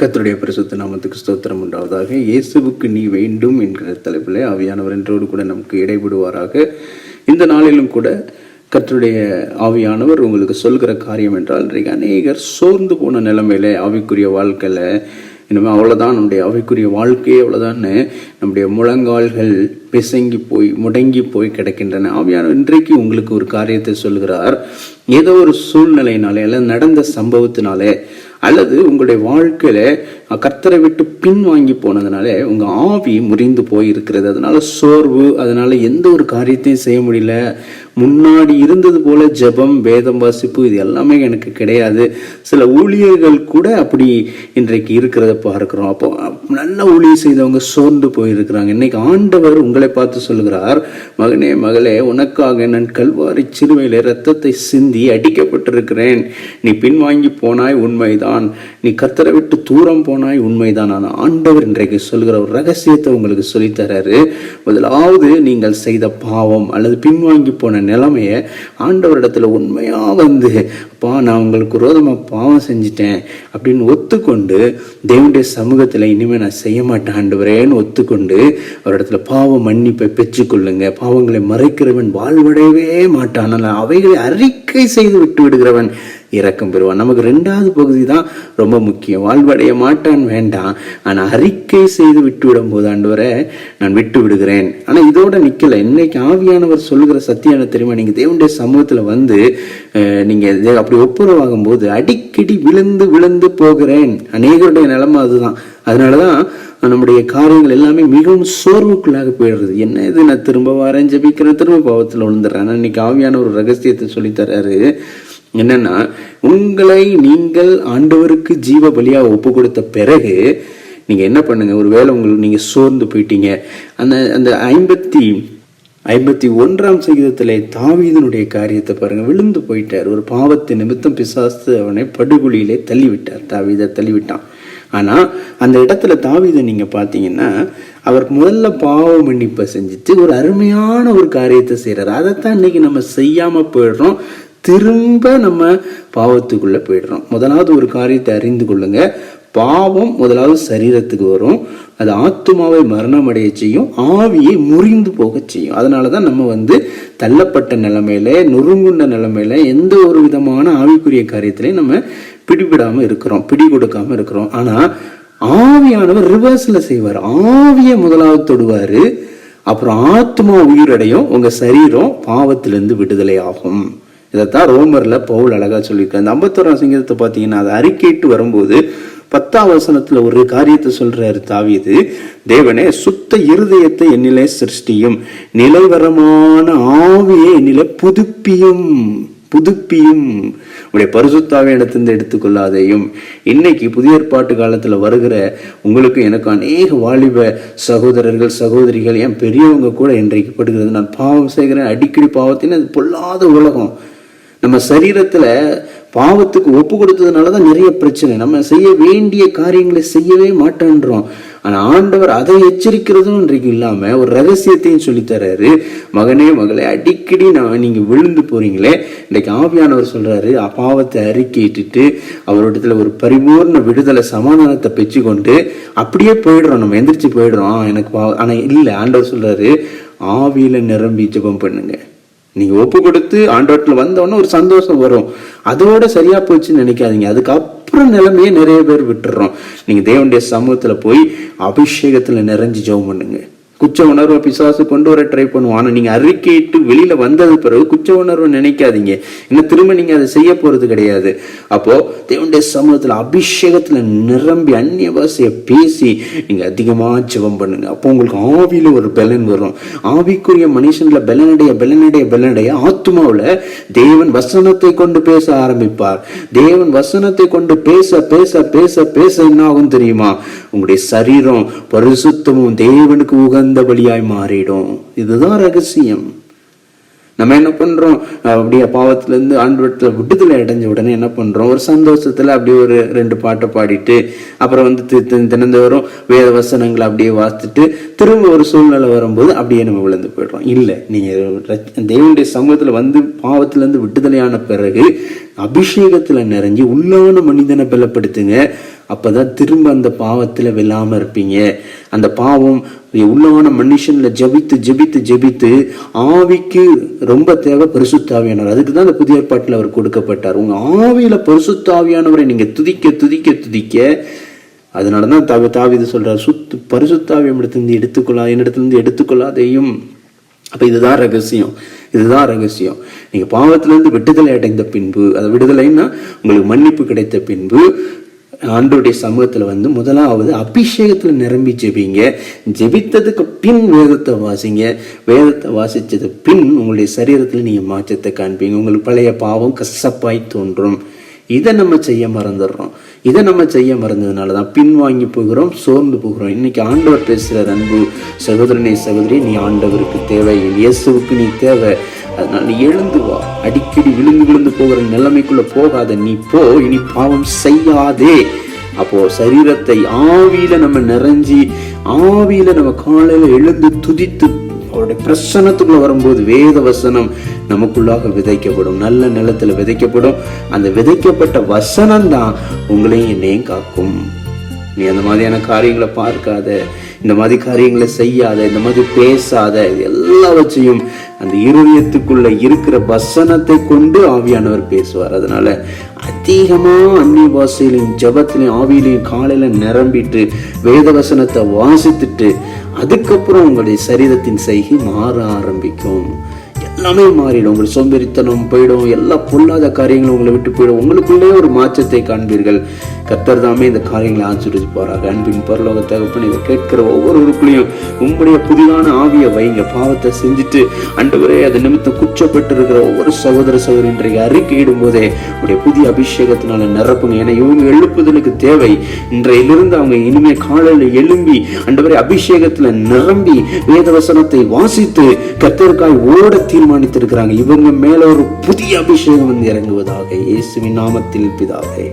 கத்தருடைய பரிசுத்த நாமத்துக்கு ஸ்தோத்திரம் உண்டாவதாக. இயேசுவுக்கு நீ வேண்டும் என்கிற தலைப்பில் ஆவியானவர் என்றோடு கூட நமக்கு இடைபடுவாராக. இந்த நாளிலும் கூட கத்தருடைய ஆவியானவர் உங்களுக்கு சொல்கிற காரியம் என்றால் இன்றைக்கு அநேகர் சோர்ந்து போன நிலைமையில ஆவிக்குரிய வாழ்க்கையில் இனிமேல் அவ்வளோதான் நம்முடைய அவைக்குரிய வாழ்க்கையே அவ்வளோதான்னு நம்முடைய முழங்கால்கள் பிசங்கி போய் முடங்கி போய் கிடக்கின்றன. ஆவியான இன்றைக்கு உங்களுக்கு ஒரு காரியத்தை சொல்கிறார். ஏதோ ஒரு சூழ்நிலையினாலே அல்ல நடந்த சம்பவத்தினாலே அல்லது உங்களுடைய வாழ்க்கையில கர்த்தரை விட்டு பின் வாங்கி போனதுனால உங்க ஆவி முறிந்து போயிருக்கிறது. அதனால் அதனால சோர்வு அதனால எந்த ஒரு காரியத்தையும் செய்ய முடியல. முன்னாடி இருந்தது போல ஜெபம் வேதம் வாசிப்பு இது எல்லாமே எனக்கு கிடையாது. சில ஊழியர்கள் கூட அப்படி இன்றைக்கு இருக்கிறத பார்க்கிறோம். அப்போ நல்ல ஊழியர் செய்தவங்க சோர்ந்து போயிருக்கிறாங்க. இன்னைக்கு ஆண்டவர் உங்களை பார்த்து சொல்கிறார் மகனே மகளே உனக்காக நான் கல்வாரி சிறுவையில் ரத்தத்தை சிந்தி அடிக்கப்பட்டிருக்கிறேன். நீ பின்வாங்கி போனாய் உண்மைதான். நீ கத்தரை விட்டு தூரம் போனாய் உண்மைதான். ஆனால் ஆண்டவர் இன்றைக்கு சொல்கிற ஒரு ரகசியத்தை உங்களுக்கு சொல்லித்தராரு. முதலாவது நீங்கள் செய்த பாவம் அல்லது பின்வாங்கி போன நிலைமைய ஆண்டவரிடத்துல உண்மையா வந்து அப்பா நான் உங்களுக்கு விரோதமா பாவம் செஞ்சிட்டேன் அப்படின்னு ஒத்துக்கொண்டு தேவனுடைய சமூகத்துல இனிமே நான் செய்ய மாட்டேன் ஆண்டவரேன்னு ஒத்துக்கொண்டு அவரிடத்துல பாவ மன்னிப்பை பெற்றுக்கொள்ளுங்க. பாவங்களை மறைக்கிறவன் வாழ்வடையவே மாட்டான். அவைகளை அறிக்கை செய்து விட்டு விடுகிறவன் இரக்கம் பெறுவான் நமக்கு ரெண்டாவது பகுதி தான் ரொம்ப முக்கியம். வாழ்வடைய மாட்டான் வேண்டாம். ஆனால் அறிக்கை செய்து விட்டு விடும் போது ஆண்டவரை நான் விட்டு விடுகிறேன் ஆனால் இதோட நிற்கலை இன்னைக்கு ஆவியானவர் சொல்லுகிற சத்தியான தெரியுமா? நீங்க தேவனுடைய சமூகத்தில் வந்து நீங்கள் அப்படி ஒப்புரவாகும் போது அடிக்கடி விழுந்து விழுந்து போகிறேன். அநேகருடைய நிலைமை அதுதான். அதனால தான் நம்முடைய காரியங்கள் எல்லாமே மிகவும் சோர்வுக்குள்ளாக போயிடுறது. என்ன இது? நான் திரும்ப வரேன் ஜபிக்கிறேன் திரும்ப பாவத்தில் விழுந்துடுறேன். ஆனால் இன்னைக்கு ஆவியான ஒரு ரகசியத்தை சொல்லித்தராரு என்னன்னா உங்களை நீங்கள் ஆண்டவருக்கு ஜீவ பலியாக ஒப்பு கொடுத்த பிறகு நீங்க என்ன பண்ணுங்க? ஒரு வேலை உங்களுக்கு நீங்க சோர்ந்து போயிட்டீங்க. அந்த அந்த ஐம்பத்தி ஐம்பத்தி ஒன்றாம் சங்கீதத்திலே தாவீதனுடைய காரியத்தை பாருங்க. விழுந்து போயிட்டார். ஒரு பாவத்தை நிமித்தம் பிசாசு அவனை படுகொலியிலே தள்ளிவிட்டார். தாவீதை தள்ளிவிட்டான். ஆனா அந்த இடத்துல தாவீதை நீங்க பார்த்தீங்கன்னா அவர் முதல்ல பாவ மன்னிப்பை செஞ்சுட்டு ஒரு அருமையான ஒரு காரியத்தை செய்யறாரு அதைத்தான் இன்னைக்கு நம்ம செய்யாம போயிடுறோம். திரும்ப நம்ம பாவத்துக்குள்ளே போயிடுறோம். முதலாவது ஒரு காரியத்தை அறிந்து கொள்ளுங்க. பாவம் முதலாவது சரீரத்துக்கு வரும். அது ஆத்துமாவை மரணம் அடைய செய்யும். ஆவியை முறிந்து போக செய்யும். அதனால தான் நம்ம வந்து தள்ளப்பட்ட நிலைமையில நொறுங்குண்ட நிலைமையில எந்த ஒரு விதமான ஆவிக்குரிய காரியத்திலையும் நம்ம பிடிபடாம இருக்கிறோம். பிடி கொடுக்காம இருக்கிறோம். ஆனா ஆவியானவர் ரிவர்ஸ்ல செய்வார். ஆவியை முதலாவது தொடுவாரு. அப்புறம் ஆத்மா உயிரடையும். உங்க சரீரம் பாவத்திலிருந்து விடுதலை ஆகும். இதைத்தான் ரோமர்ல பவுல் அழகா சொல்லியிருக்காரு. இந்த ஐம்பத்தோராம் சங்கீதத்தை பார்த்தீங்கன்னா அதை அறிக்கையிட்டு வரும்போது பத்தாம் வசனத்தில் ஒரு காரியத்தை சொல்றாரு தாவீது. தேவனே சுத்த இருதயத்தை என்னிலே சிருஷ்டியும் நிலைவரமான ஆவியை என்னிலே புதுப்பியும் புதுப்பியும். உடைய பரிசுத்தாவே இடத்திலிருந்து எடுத்துக்கொள்ளாதையும். இன்னைக்கு புதிய ஏற்பாட்டு காலத்துல வருகிற உங்களுக்கு எனக்கு அநேக வாலிப சகோதரர்கள் சகோதரிகள் என் பெரியவங்க கூட இன்றைக்கு படுகிறது. நான் பாவம் செய்கிறேன். அடிக்கடி பாவத்தின் அது பொல்லாத உலகம். நம்ம சரீரத்தில் பாவத்துக்கு ஒப்பு கொடுத்ததுனால தான் நிறைய பிரச்சனை. நம்ம செய்ய வேண்டிய காரியங்களை செய்யவே மாட்டேன்றோம். ஆனால் ஆண்டவர் அதை எச்சரிக்கிறதும் இன்றைக்கு இல்லாமல் ஒரு ரகசியத்தையும் சொல்லித்தர்றாரு மகனே மகளே அடிக்கடி நான் நீங்கள் விழுந்து போறீங்களே. இன்றைக்கு ஆவியானவர் சொல்கிறாரு பாவத்தை அறிக்கையிட்டுட்டு அவரிடத்துல ஒரு பரிபூர்ண விடுதலை சமாதானத்தை பெற்றுக்கொண்டு அப்படியே போயிடுறோம். நம்ம எந்திரிச்சு போயிடுறோம். எனக்கு பா ஆனால் இல்லை ஆண்டவர் சொல்கிறாரு ஆவியில் நிரம்பி ஜெபம் பண்ணுங்கள் நீங்க ஒப்பு கொடுத்து ஆண்டவரத்துல வந்தோடனே ஒரு சந்தோஷம் வரும். அதோட சரியா போச்சுன்னு நினைக்காதீங்க. அதுக்கப்புறம் நிலைமையே நிறைய பேர் விட்டுறோம். நீங்க தேவனுடைய சமூகத்துல போய் அபிஷேகத்துல நிறைஞ்சு ஜெபம் பண்ணுங்க. குச்ச உணர்வை பிசாசு கொண்டு வர ட்ரை பண்ணுவோம் ஆனா நீங்க அறிக்கையிட்டு வெளியில வந்தது பிறகு குச்ச உணர்வை நினைக்காதீங்க. இன்னும் திரும்ப நீங்க அதை செய்ய போறது கிடையாது. அப்போ தேவனுடைய சமூகத்துல அபிஷேகத்துல நிரம்பி அந்நிய பாஷையை பேசி நீங்க அதிகமா ஜெபம் பண்ணுங்க. அப்போ உங்களுக்கு ஆவியில ஒரு பலன் வரும். ஆவிக்குரிய மனுஷன்ல பலனடைய பலனடைய பலனடைய ஆத்மாவுல தேவன் வசனத்தை கொண்டு பேச ஆரம்பிப்பார். தேவன் வசனத்தை கொண்டு பேச பேச பேச பேச என்ன ஆகும் தெரியுமா? உங்களுடைய சரீரம் பரிசுத்தமும் தேவனுக்கு உகந்த பலியாய் மாறிடும். இதுதான் ரகசியம். நம்ம என்ன பண்ணுறோம் அப்படியே பாவத்துலேருந்து இருந்து விடுதலை அடைஞ்ச உடனே என்ன பண்ணுறோம் ஒரு சந்தோஷத்தில் அப்படியே ஒரு ரெண்டு பாட்டை பாடிட்டு அப்புறம் வந்து தி- தினந்தோறும் வேத வசனங்களை அப்படியே வாசித்துட்டு திரும்ப ஒரு சூழ்நிலை வரும்போது அப்படியே நம்ம விழுந்து போயிடுறோம். இல்லை நீங்கள் ரட்ச- தேவனுடைய சமூகத்தில் வந்து பாவத்துலேருந்து விடுதலையான பிறகு அபிஷேகத்துல நிறைஞ்சு உள்ளான மனிதனை பலப்படுத்துங்க. அப்பதான் திரும்ப அந்த பாவத்துல வெல்லாமல் இருப்பீங்க. அந்த பாவம் உள்ளான மனுஷன்ல ஜெபித்து ஜெபித்து ஜெபித்து ஆவிக்கு ரொம்ப தேவை பரிசுத்தாவியானவர். அதுக்கு தான் அந்த புதிய ஏற்பாட்டில் அவர் கொடுக்கப்பட்டார். உங்க ஆவியில் பரிசுத்தாவியானவரை நீங்க துதிக்க துதிக்க துதிக்க அதனால தான் தாவி இது சொல்றாரு சுத்து பரிசுத்தாவியம் இடத்துலேருந்து எடுத்துக்கொள்ளா என்னிடத்துலேருந்து எடுத்துக்கொள்ளாதையும். அப்போ இதுதான் ரகசியம். இதுதான் ரகசியம். நீங்கள் பாவத்திலேருந்து விடுதலை அடைந்த பின்பு அது விடுதலைன்னா உங்களுக்கு மன்னிப்பு கிடைத்த பின்பு ஆண்டோடைய சமூகத்தில் வந்து முதலாவது அபிஷேகத்தில் நிரம்பி ஜெபிங்க. ஜெபித்ததுக்கு பின் வேதத்தை வாசிங்க. வேதத்தை வாசித்தது பின் உங்களுடைய சரீரத்தில் நீங்கள் மாற்றத்தை காண்பீங்க. உங்களுக்கு பழைய பாவம் கசப்பாய் தோன்றும். இதை நம்ம செய்ய மறந்துடுறோம். இதை நம்ம செய்ய மறந்ததுனால தான் பின்வாங்கி போகிறோம் சோர்ந்து போகிறோம். இன்னைக்கு ஆண்டவர் பேசுகிற அன்பு சகோதரனே சகோதரி நீ ஆண்டவருக்கு தேவை. இயேசுவுக்கு நீ தேவை. அதனால நீ எழுந்து வா. அடிக்கடி விழுந்து விழுந்து போகிற நிலைமைக்குள்ள போகாத. நீ போ. இனி பாவம் செய்யாதே. அப்போ சரீரத்தை ஆவியில நம்ம நிறைஞ்சி ஆவியில நம்ம காலையில எழுந்து துதித்து அவருடைய பிரசனத்துக்குள்ள வரும்போது வேத வசனம் நமக்குள்ளாக விதைக்கப்படும். நல்ல நிலத்துல விதைக்கப்படும். அந்த விதைக்கப்பட்ட வசனம் தான் உங்களையும் என்னையும் காக்கும். நீ அந்த மாதிரியான காரியங்களை பார்க்காத. இந்த மாதிரி காரியங்களை செய்யாத. இந்த மாதிரி பேசாத. எல்லாவற்றையும் அந்த இருதயத்துக்குள்ள இருக்கிற வசனத்தை கொண்டு ஆவியானவர் பேசுவார். அதனால அதிகமா அந்நிய பாஷையிலையும் ஜபத்திலையும் ஆவியிலையும் காலையில நிரம்பிட்டு வேத வசனத்தை வாசித்துட்டு அதுக்கப்புறம் உங்களுடைய சரீரத்தின் செய்கை மாற ஆரம்பிக்கும். எல்லாமே மாறிடும். உங்கள் சோம்பேறித்தனம் போயிடும். எல்லா பொல்லாத காரியங்களும் உங்களை விட்டு போயிடும். உங்களுக்குள்ளே ஒரு மாற்றத்தை காண்பீர்கள். கத்தர் தாமே இந்த காரியங்களை ஆச்சரிப்பாராக அன்பின் பரலோக தகப்பன் இதை கேட்கிற ஒவ்வொருவருக்குள்ளேயும் உங்களுடைய புதிதான ஆவியை வைங்க பாவத்தை செஞ்சுட்டு அண்டவரே அதை நிமித்தம் குற்றப்பட்டு இருக்கிற ஒவ்வொரு சகோதர சகோதரி இன்றைக்கு அறிக்கையிடும் போதே உடைய புதிய அபிஷேகத்தினால நிரப்புங்க. ஏன்னா இவங்க எழுப்புதலுக்கு தேவை. இன்றையிலிருந்து அவங்க இனிமே காலையில் எழும்பி அண்டவரே அபிஷேகத்துல நிரம்பி வேதவசனத்தை வாசித்து கத்தருக்காய் ஓட தீர்மானித்திருக்கிறாங்க. இவங்க மேல ஒரு புதிய அபிஷேகம் வந்து இறங்குவதாக இயேசுவின் நாமத்தில் பிதாவே.